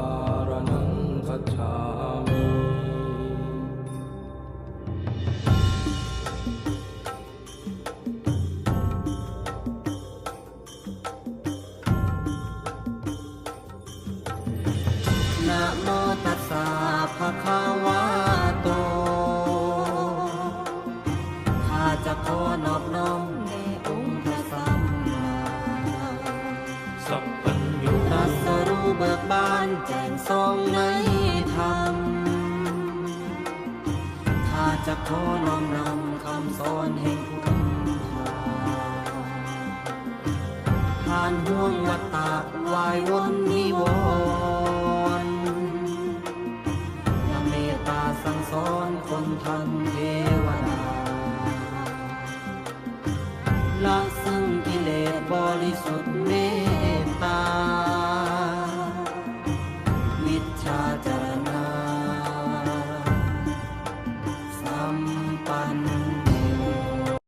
ารนังคัจฉามินะโมตัสสะภะคะวะโตข้าจะขอนอบน้อมในองค์พระสัมมาสัพพัญญูตรัสรู้เบิกบานแจ้งทรงในธรรมข้าจะขอน้อมนำคำสอนแห่งคุณพาผ่านห่วงวัฏฏะวายวนนิวรณ์เมตตาสั่งสอนคนทันเทวดาละซึ่งกิเลสบริสุทธิ์ 他的